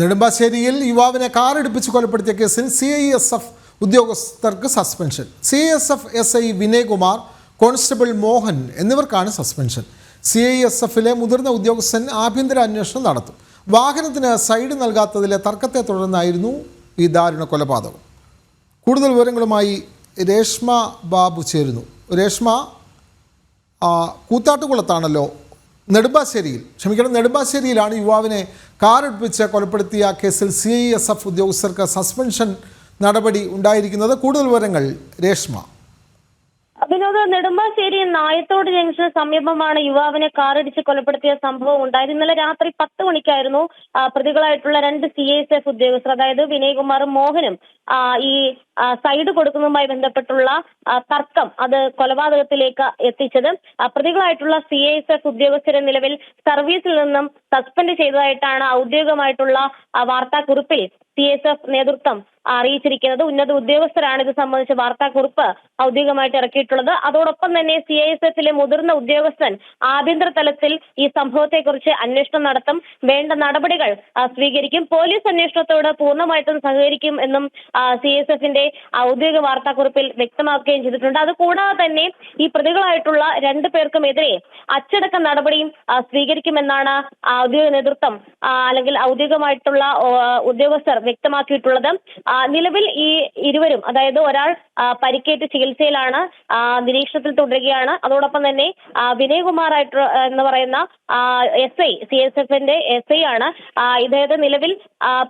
നെടുമ്പാശ്ശേരിയിൽ യുവാവിനെ കാറിടിപ്പിച്ച് കൊലപ്പെടുത്തിയ കേസിൽ സി ഐ എസ് എഫ് ഉദ്യോഗസ്ഥർക്ക് suspension. C S F S I Vinayakumar constable Mohan എന്നിവർക്കാണ് സസ്പെൻഷൻ. സി ഐ എസ് എഫിലെ മുതിർന്ന ഉദ്യോഗസ്ഥൻ ആഭ്യന്തര അന്വേഷണം നടത്തും. വാഹനത്തിന് സൈഡ് നൽകാത്തതിലെ തർക്കത്തെ തുടർന്നായിരുന്നു ഈ ദാരുണ കൊലപാതകം. കൂടുതൽ വിവരങ്ങളുമായി രേഷ്മ ബാബു ചേരുന്നു. രേഷ്മ കൂത്താട്ടുകുളത്താണല്ലോ നെടുമ്പാശ്ശേരിയിൽ ക്ഷമിക്കണം നെടുമ്പാശ്ശേരിയിലാണ് യുവാവിനെ കാറടുപ്പിച്ച് കൊലപ്പെടുത്തിയ കേസിൽ സി ഐ എസ് എഫ് ഉദ്യോഗസ്ഥർക്ക് സസ്പെൻഷൻ നടപടി ഉണ്ടായിരിക്കുന്നത്. കൂടുതൽ വിവരങ്ങൾ രേഷ്മ. വിനോദ് നെടുമ്പാശ്ശേരി നായത്തോട് ജംഗ്ഷന് സമീപമാണ് യുവാവിനെ കാറിടിച്ച് കൊലപ്പെടുത്തിയ സംഭവം ഉണ്ടായത്. ഇന്നലെ രാത്രി പത്ത് മണിക്കായിരുന്നു പ്രതികളായിട്ടുള്ള രണ്ട് സി എസ് എഫ് ഉദ്യോഗസ്ഥർ അതായത് വിനയകുമാറും മോഹനും ഈ സൈഡ് കൊടുക്കുന്നതുമായി ബന്ധപ്പെട്ടുള്ള തർക്കം അത് കൊലപാതകത്തിലേക്ക് എത്തിച്ചത്. പ്രതികളായിട്ടുള്ള സി എസ് എഫ് ഉദ്യോഗസ്ഥരെ നിലവിൽ സർവീസിൽ നിന്നും സസ്പെൻഡ് ചെയ്തതായിട്ടാണ് ഔദ്യോഗികമായിട്ടുള്ള വാർത്താക്കുറിപ്പിൽ സി എസ് എഫ് നേതൃത്വം അറിയിച്ചിരിക്കുന്നത്. ഉന്നത ഉദ്യോഗസ്ഥരാണ് ഇത് സംബന്ധിച്ച വാർത്താക്കുറിപ്പ് ഔദ്യോഗികമായിട്ട് ഇറക്കിയിട്ടുള്ളത്. അതോടൊപ്പം തന്നെ സി ഐ എസ് എഫിലെ മുതിർന്ന ഉദ്യോഗസ്ഥൻ ആഭ്യന്തര തലത്തിൽ ഈ സംഭവത്തെക്കുറിച്ച് അന്വേഷണം നടത്തും. വേണ്ട നടപടികൾ സ്വീകരിക്കും. പോലീസ് അന്വേഷണത്തോട് പൂർണമായിട്ടും സഹകരിക്കും എന്നും സി എസ് എഫിന്റെ ഔദ്യോഗിക വാർത്താക്കുറിപ്പിൽ വ്യക്തമാക്കുകയും ചെയ്തിട്ടുണ്ട്. അതുകൂടാതെ തന്നെ ഈ പ്രതികളായിട്ടുള്ള രണ്ടു പേർക്കുമെതിരെ അച്ചടക്ക നടപടിയും സ്വീകരിക്കുമെന്നാണ് ഔദ്യോഗിക നേതൃത്വം അല്ലെങ്കിൽ ഔദ്യോഗികമായിട്ടുള്ള ഉദ്യോഗസ്ഥർ വ്യക്തമാക്കിയിട്ടുള്ളത്. നിലവിൽ ഈ ഇരുവരും അതായത് ഒരാൾ പരിക്കേറ്റ് ചികിത്സയിലാണ് നിരീക്ഷണത്തിൽ തുടരുകയാണ്. അതോടൊപ്പം തന്നെ വിനയകുമാർ ആയിട്ട് എന്ന് പറയുന്ന എസ് ഐ സി എസ് എഫിന്റെ എസ് ഐ ആണ്. ഇദ്ദേഹത്തെ നിലവിൽ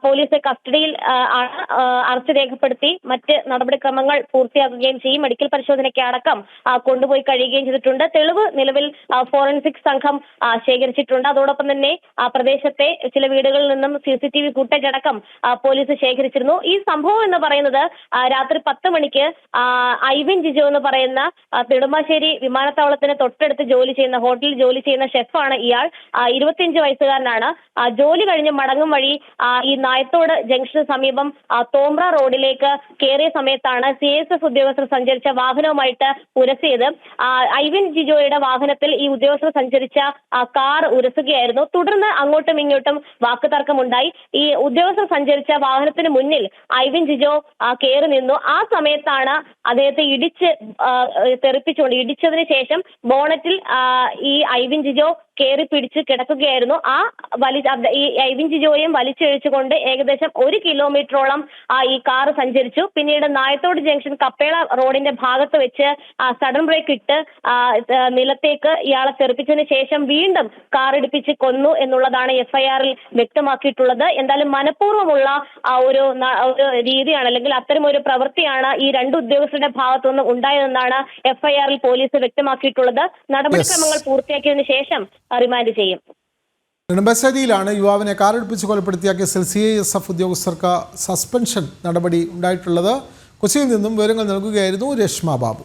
പോലീസ് കസ്റ്റഡിയിൽ ആണ് അറസ്റ്റ് രേഖപ്പെടുത്തി മറ്റ് നടപടിക്രമങ്ങൾ പൂർത്തിയാക്കുകയും ചെയ്യും. മെഡിക്കൽ പരിശോധനയ്ക്ക് അടക്കം കൊണ്ടുപോയി കഴിയുകയും ചെയ്തിട്ടുണ്ട്. തെളിവ് നിലവിൽ ഫോറൻസിക് സംഘം ശേഖരിച്ചിട്ടുണ്ട്. അതോടൊപ്പം തന്നെ പ്രദേശത്തെ ചില വീടുകളിൽ നിന്നും C C T V footage അടക്കം പോലീസ് ശേഖരിച്ചിരുന്നു. ഈ സംഭവം എന്ന് പറയുന്നത് രാത്രി പത്ത് മണിക്ക് ഐവിൻ ജിജോ എന്ന് പറയുന്ന നെടുമ്പാശ്ശേരി വിമാനത്താവളത്തിന് തൊട്ടടുത്ത് ജോലി ചെയ്യുന്ന ഹോട്ടലിൽ ജോലി ചെയ്യുന്ന ഷെഫാണ് ഇയാൾ. ഇരുപത്തിയഞ്ച് വയസ്സുകാരനാണ്. ജോലി കഴിഞ്ഞ് മടങ്ങും വഴി ഈ നായത്തോട് ജംഗ്ഷന് സമീപം തോമ്ര റോഡിലേക്ക് കയറിയ സമയത്താണ് സി എസ് എഫ് ഉദ്യോഗസ്ഥർ സഞ്ചരിച്ച വാഹനവുമായിട്ട് ഉരസിയത്. ഐവിൻ ജിജോയുടെ വാഹനത്തിൽ ഈ ഉദ്യോഗസ്ഥർ സഞ്ചരിച്ച കാർ ഉരസുകയായിരുന്നു. തുടർന്ന് അങ്ങോട്ടും ഇങ്ങോട്ടും വാക്കുതർക്കമുണ്ടായി. ഈ ഉദ്യോഗസ്ഥർ സഞ്ചരിച്ച വാഹനത്തിന് മുന്നിൽ ഐവിൻ ജിജോ കയറി നിന്നു. ആ സമയത്താണ് അദ്ദേഹത്തെ ഇടിച്ച് തെറിപ്പിച്ചുകൊണ്ട് ഇടിച്ചതിന് ശേഷം ബോണറ്റിൽ ഈ ഐവിൻ ജിജോ കയറി പിടിച്ച് കിടക്കുകയായിരുന്നു. ആ വലി ഈ ഐവിൻ ജിജോയും വലിച്ചിഴച്ചുകൊണ്ട് ഏകദേശം ഒരു കിലോമീറ്ററോളം ആ ഈ കാർ സഞ്ചരിച്ചു. പിന്നീട് നായത്തോട് ജംഗ്ഷൻ കപ്പേള റോഡിന്റെ ഭാഗത്ത് വെച്ച് സഡൻ ബ്രേക്ക് ഇട്ട് നിലത്തേക്ക് ഇയാളെ തെറിപ്പിച്ചതിന് ശേഷം വീണ്ടും കാർ ഇടിപ്പിച്ച് കൊന്നു എന്നുള്ളതാണ് എഫ്ഐആറിൽ വ്യക്തമാക്കിയിട്ടുള്ളത്. എന്തായാലും മനഃപൂർവമുള്ള ആ ഒരു രീതിയാണ് അല്ലെങ്കിൽ അത്തരം ഒരു പ്രവൃത്തിയാണ് ഈ രണ്ട് ഉദ്യോഗസ്ഥരുടെ ഭാഗത്തുനിന്ന് ഉണ്ടായതെന്നാണ് എഫ്ഐആറിൽ പോലീസ് വ്യക്തമാക്കിയിട്ടുള്ളത്. നടപടിക്രമങ്ങൾ പൂർത്തിയാക്കിയതിനു ശേഷം റിമാൻഡ് ചെയ്യും. നെടുമ്പശ്ശേരിയിലാണ് യുവാവിനെ കാറെടുപ്പിച്ച് കൊലപ്പെടുത്തിയ കേസിൽ സി ഐ എസ് എഫ് ഉദ്യോഗസ്ഥർക്ക് സസ്പെൻഷൻ നടപടി ഉണ്ടായിട്ടുള്ളത്. കൊച്ചിയിൽ നിന്നും വിവരങ്ങൾ നൽകുകയായിരുന്നു രേഷ്മ ബാബു.